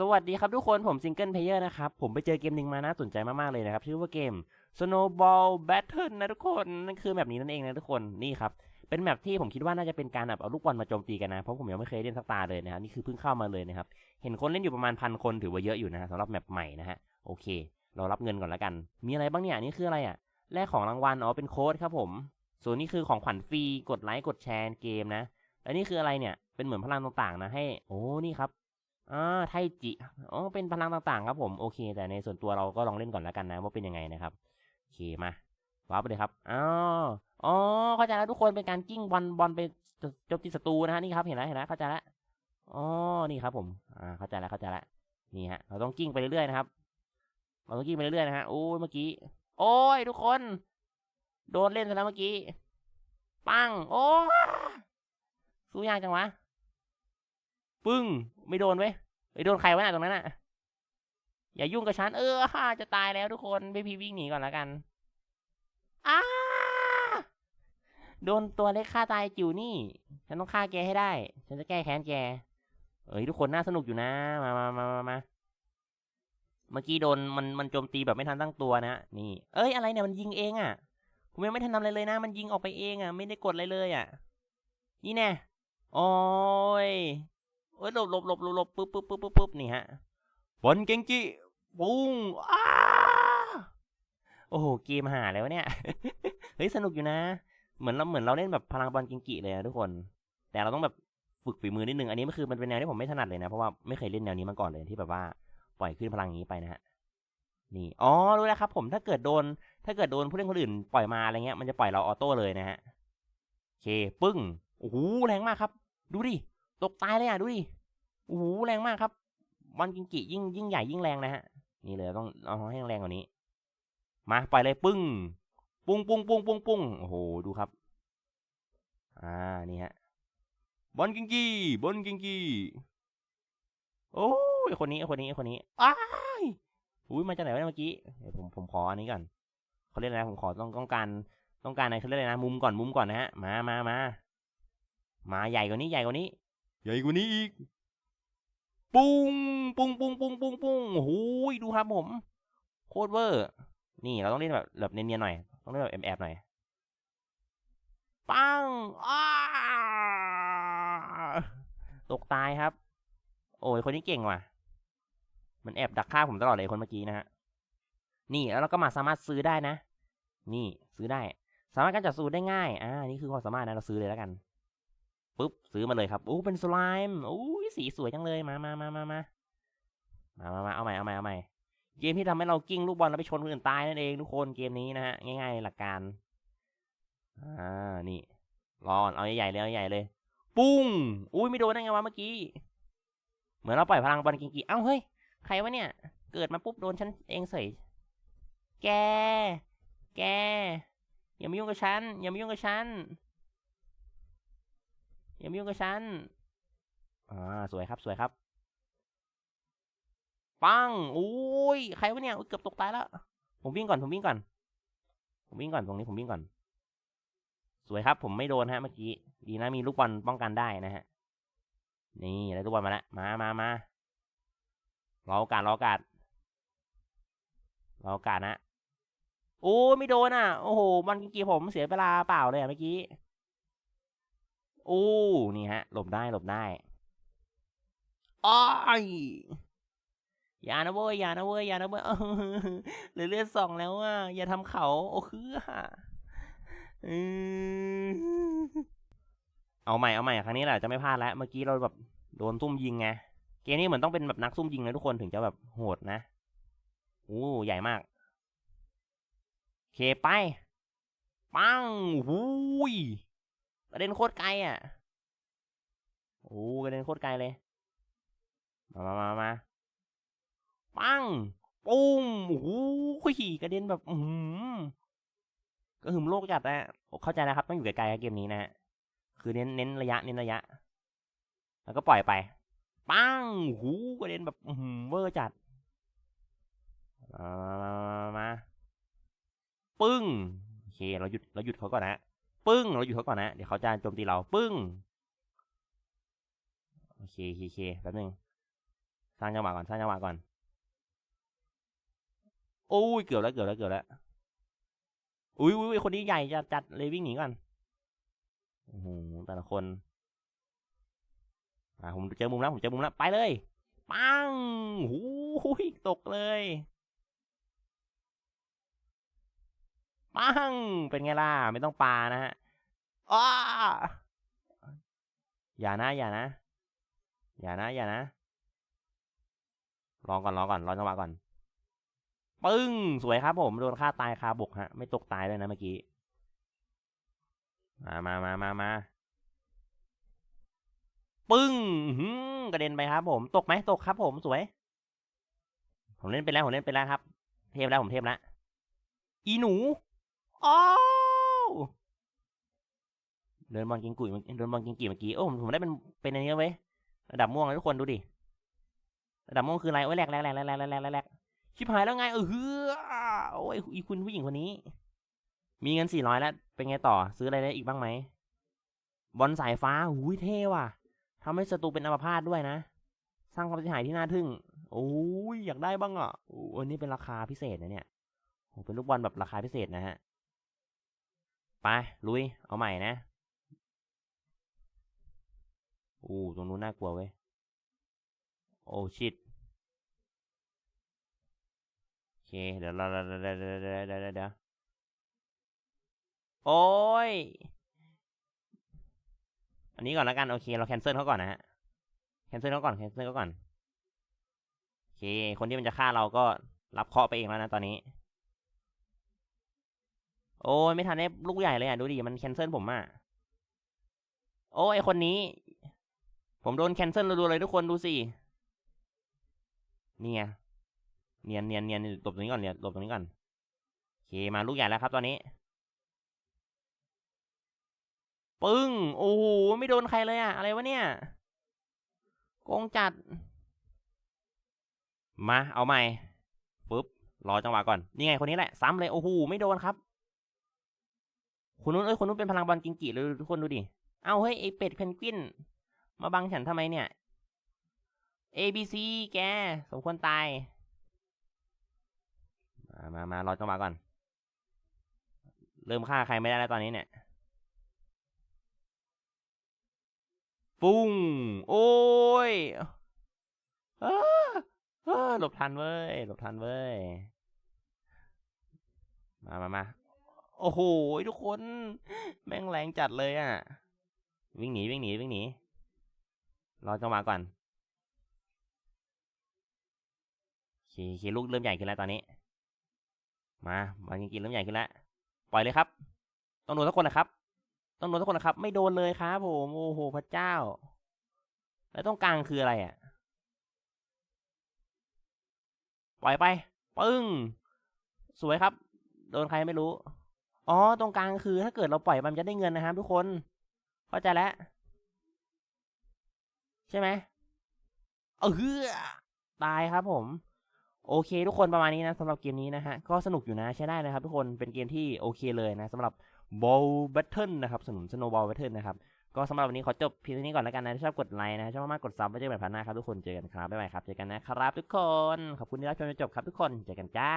สวัสดีครับทุกคนผมซิงเกิลเพลเยอร์นะครับ ผมไปเจอเกมหนึ่งมาน่าสนใจมาก ๆ เลยนะครับ ชื่อว่าเกม Snowball Battle นะทุกคนนั่นคือแบบนี้นั่นเองนะทุกคนนี่ครับ เป็นแบบที่ผมคิดว่าน่าจะเป็นการแบบเอาลูกบอลมาโจมตีกันนะ เพราะผมยังไม่เคยเล่นสักตาเลยนะครับ นี่คือเพิ่งเข้ามาเลยนะครับ เห็นคนเล่นอยู่ประมาณพันคนถือว่าเยอะอยู่นะฮะสำหรับแมปใหม่นะฮะโอเค เรารับเงินก่อนแล้วกัน มีอะไรบ้างเนี่ยอันนี่คืออะไรอะแลกของรางวัลอ๋อเป็นโค้ดครับผมส่วนนี้คือของขวัญฟรีกดไลค์กดแชร์เกมนะแล้วนี่คืออะไรเนี่ยเป็นเหมือนพลังต่างๆนะให้ โอ้นี่ครับ อ่าไทจิอ๋อเป็นพลังต่างๆ ครับผมโอเค แต่ในส่วนตัวเราก็ลองเล่นก่อนแล้วกันนะว่าเป็นยังไงนะครับโอเคมาว้าร์ปไปเลยครับอ๋ออ๋อเข้าใจแล้วทุกคนเป็นการกิ้งบอลบอลไปโจมตีศัตรูนะฮะนี่ครับเห็นแล้วเห็นแล้วเข้าใจแล้วอ๋อนี่ครับผมอ่าเข้าใจแล้วเข้าใจแล้วนี่ฮะเราต้องกิ้งไปเรื่อยๆนะครับเราต้องกิ้งไปเรื่อยๆนะฮะโอ้ยเมื่อกี้ โอ้ยทุกคน โดนเล่นซะแล้วเมื่อกี้ปังโอ้สู้ยากจังวะ ปึ้ง ไม่โดนเว้ย ไอ้ยโดนใครวะน่ะตรงนั้นน่ะ อย่ายุ่งกับฉัน เออฮ่าจะตายแล้วทุกคนไปพีวิ่งหนีก่อนแล้วกันอ้าโดนตัวเล็กฆ่าตายจิ๋วนี่ ฉันต้องฆ่าแกให้ได้ ฉันจะแก้แค้นแก เอ้ยทุกคนน่าสนุกอยู่นะ มามามามามาเมื่อกี้โดนมันมันโจมตีแบบไม่ทันตั้งตัวนะ นี่ เอ้ยอะไรเนี่ยมันยิงเองอะ ผมยังไม่ทันทำอะไรเลยนะ มันยิงออกไปเองอะ ไม่ได้กดอะไรเลยอะ นี่แน่ โอ้ย โอ้ยหลบหลบหลบหลบปุ๊บปุ๊บปุ๊บปุ๊บปุ๊บนี่ฮะบอลเกงจิปุ้งอ้าโอ้โหเกมหาแล้วเนี่ยเฮ้ยสนุกอยู่นะ เหมือนเราเหมือนเราเล่นแบบพลังบอลเกงกิเลยนะทุกคน แต่เราต้องแบบฝึกฝีมือนิดนึงอันนี้มันคือมันเป็นแนวที่ผมไม่ถนัดเลยนะเพราะว่าไม่เคยเล่นแนวนี้มาก่อนเลยที่แบบว่าปล่อยขึ้นพลังอย่างนี้ไปนะฮะนี่อ๋อรู้แล้วครับ ผมถ้าเกิดโดน ถ้าเกิดโดนผู้เล่นคนอื่นปล่อยมาอะไรเงี้ยมันจะปล่อยเราออโต้เลยนะฮะโอเคปึ้งโอ้โหแรงมากครับ ดูดิ ตกตายเลยอะดูดิโอ้โหแรงมากครับบอลกิงกิยิ่งยิ่งใหญ่ยิ่งแรงนะฮะ นี่เลยต้องเอาให้แรงกว่านี้ มาปล่อยเลยปึ้ง ปุ้งปุ้งปุ้งปุ้งปุ้งโอ้โหดูครับ อ่านี่ฮะบอลกิงกีบอลกิงกีโอ้ยคนนี้คนนี้คนนี้อ้ายอุ้ยมาจากไหนวะเนี่ยเมื่อกี้เดี๋ยวผมผมขออันนี้ก่อนเขาเรียกอะไรนะผมขอต้องต้องการต้องการอะไรเขาเรียกอะไรนะมุมก่อนมุมก่อนนะฮะมามามามาใหญ่กว่านี้ใหญ่กว่านี้ ใหญ่กว่านี้อีก ปุ้งปุ้งปุ้งปุ้งปุ้งปุ้งโอ้โหดูครับผม โคตรเวอร์ นี่เราต้องเล่นแบบแบบเนียนๆหน่อย ต้องเล่นแบบแอบๆหน่อย ปังอ้าตกตายครับ โอ้ยคนนี้เก่งว่ะ มันแอบดักฆ่าผมตลอดเลยคนเมื่อกี้นะฮะ นี่แล้วเราก็มาสามารถซื้อได้นะ นี่ซื้อได้ สามารถการจัดสูตรได้ง่าย อ่า นี่คือความสามารถนะ เราซื้อเลยแล้วกัน ปุ๊บซื้อมาเลยครับอู้เป็นสไลม์อู้ยสีสวยจังเลยมามามามามามามามาเอาใหม่เอาใหม่เอาใหม่เกมที่ทำให้เรากิ้งลูกบอลแล้วไปชนคนอื่นตายนั่นเองทุกคนเกมนี้นะฮะง่ายๆหลักการอ่านี่รอนเอาใหญ่ๆเลยเอาใหญ่เลย ปุ้งอุ้ยไม่โดนได้ไงวะเมื่อกี้ เหมือนเราปล่อยพลังบอลกิงกีเอ้าเฮ้ยใครวะเนี่ย เกิดมาปุ๊บโดนฉันเองเสยแก แก อย่ามายุ่งกับฉัน อย่ามายุ่งกับฉัน อย่ามายุ่งกับฉัน อ่า สวยครับ สวยครับ ปังโอ้ย ใครวะเนี่ยอุ๊ยเกือบตกตายแล้ว ผมวิ่งก่อน ผมวิ่งก่อน ผมวิ่งก่อน ตรงนี้ผมวิ่งก่อน สวยครับ ผมไม่โดนฮะเมื่อกี้ ดีนะมีลูกบอลป้องกันได้นะฮะ นี่ได้ลูกบอลมาแล้ว มา มา มารอโอกาสรอโอกาสรอโอกาสนะ โอ้ไม่โดนอะ โอ้โหบอลกิงกีผมเสียเวลาเปล่าเลยอะเมื่อกี้โอ้นี่ฮะ หลบได้หลบได้อ้ายอย่านะเว้ยอย่านะเว้ยอย่านะเว้ยเออเหลือเลือดสองแล้วอะอย่าทำเขา โอ้คืออืมเอาใหม่เอาใหม่ครั้งนี้แหละจะไม่พลาดแล้ว เมื่อกี้เราแบบโดนซุ่มยิงไงเกมนี้เหมือนต้องเป็นแบบนักซุ่มยิงเลยทุกคนถึงจะแบบโหดนะโอ้ใหญ่มากโอเคไป ปังหูย กระเด็นโคตรไกลอะโอ้กระเด็นโคตรไกลเลย มามามามาปังปุ้มโอ้โหกระเด็นแบบอืมก็หึมโลกจัดนะเข้าใจนะครับ ต้องอยู่ไกลๆเกมนี้นะฮะคือเน้นเน้นระยะเน้นระยะ แล้วก็ปล่อยไป ปังหูกระเด็นแบบอืมเวอร์จัด มามามามาปึ้งโอเค เราหยุดเราหยุดเขาก่อนนะ ปึ้ง เราหยุดเขาก่อนนะ เดี๋ยวเขาจะโจมตีเราปึ้ง โอเคโอเคแป๊บนึง สร้างจังหวะก่อน สร้างจังหวะก่อน โอ้ย เกือบแล้ว เกือบแล้ว เกือบแล้ว อุ้ยอุ้ยคนนี้ใหญ่จัดจัดเลยวิ่งหนีก่อนโอ้โหแต่ละคนอ่าผมเจอมุมแล้ว ผมเจอมุมแล้ว ไปเลย ปังหูยตกเลย ปัง เป็นไงล่ะ ไม่ต้องปานะฮะอ้าอย่านะ อย่านะ อย่านะ อย่านะ รอก่อน รอก่อน รอจังหวะก่อน ปึ้ง สวยครับผม โดนฆ่าตายคาบกฮะ ไม่ตกตายเลยนะเมื่อกี้ มามามามามาปึ้งหือกระเด็นไปครับ ผม ตกไหมตกครับผม สวย ผมเล่นไปแล้ว ผมเล่นไปแล้วครับ เทพแล้ว ผมเทพแล้วอีหนู อ้เดินบอลกิงกุยเดินบอลกิงกี่เมื่อกี้ โอ้ผมได้เป็นเป็นอันนี้เว้ยระดับม่วงนะทุกคนดูดิ ระดับม่วงคืออะไร โอ้ยแหลกแหลกแหลกแหลกแหลกแหลกแหลกชิบหายแล้วไง เออโอ้ยอีคุณผู้หญิงคนนี้ มีเงินสี่ร้อยแล้ว เป็นไงต่อ ซื้ออะไรได้อีกบ้างไหม บอลสายฟ้าหูยเท่ว่ะทำให้ศัตรูเป็นอัมพาตด้วยนะ สร้างความเสียหายที่น่าทึ่ง โอ้ยอยากได้บ้างอะอันนี้เป็นราคาพิเศษนะเนี่ยโอ้เป็นลูกบอลแบบราคาพิเศษนะฮะ ไปลุย เอาใหม่นะโอ้ตรงนู้นน่ากลัวเว้ย โอ้ชิดโอเค เดี๋ยวเราเดี๋ยวเดี๋ยวเดี๋ยวเดี๋ยวเดี๋ยวเดี๋ยวโอ้ย อันนี้ก่อนแล้วกัน โอเค เราแคนเซิลเขาก่อนนะฮะ แคนเซิลเขาก่อน แคนเซิลเขาก่อน โอเค คนที่มันจะฆ่าเราก็รับเคาะไปเองแล้วนะตอนนี้ โอ้ยไม่ทันได้ลูกใหญ่เลยอะ ดูดิมันแคนเซิลผมอะ โอ้ยไอคนนี้ ผมโดนแคนเซิลรัวๆเลยทุกคนดูสิ เนี่ไงเนียนเนียนเนียนหลบตรงนี้ก่อนเนียนหลบตรงนี้ก่อนโอเคมาลูกใหญ่แล้วครับ ตอนนี้ ปึ้ง โอ้โหไม่โดนใครเลยอะ อะไรวะเนี่ยโกงจัด มาเอาใหม่ฟึบรอจังหวะก่อน นี่ไงคนนี้แหละ ซ้ำเลย โอ้โห ไม่โดนครับ คนนู้นเอ้ยคนนู้นเป็นพลังบอลกิงกิเลยทุกคนดูดิ เอ้าเฮ้ยไอเป็ดเพนกวิน มาบังฉันทำไมเนี่ย A B C แก สมควรตาย มามามารอจังหวะก่อน เริ่มฆ่าใครไม่ได้แล้วตอนนี้เนี่ยปุ้งโอ้ยหลบทันเว้ย หลบทันเว้ย มามามา โอ้โหทุกคน แม่งแรงจัดเลยอะ วิ่งหนีวิ่งหนีวิ่งหนี รอจังหวะก่อนโอเคโอเคลูกเริ่มใหญ่ขึ้นแล้วตอนนี้ มาบอลกินเริ่มใหญ่ขึ้นแล้ว ปล่อยเลยครับ ต้องโดนทุกคนนะครับ ต้องโดนทุกคนนะครับ ไม่โดนเลยครับผมโอ้โหพระเจ้า แล้วตรงกลางคืออะไรอะ ปล่อยไป ปึ้ง สวยครับ โดนใครไม่รู้ อ๋อ ตรงกลางคือถ้าเกิดเราปล่อยมันจะได้เงินนะครับทุกคน เข้าใจแล้ว ใช่ไหมเออตายครับผม โอเค ทุกคนประมาณนี้นะสำหรับเกมนี้นะฮะ ก็สนุกอยู่นะใช้ได้นะครับ ทุกคนเป็นเกมที่โอเคเลยนะสำหรับ Ball Battle นะครับสนุน Snowball Battle นะครับก็สำหรับวันนี้ขอจบเพียงเท่านี้ก่อนแล้วกันนะถ้าชอบกดไลค์นะชอบมากๆกดซับไว้เจอกันใหม่พันหน้าครับทุกคนเจอกันครับบ๊ายบายครับเจอกันนะครับทุกคนขอบคุณที่รับชมจนจบครับทุกคนเจอกันจ้า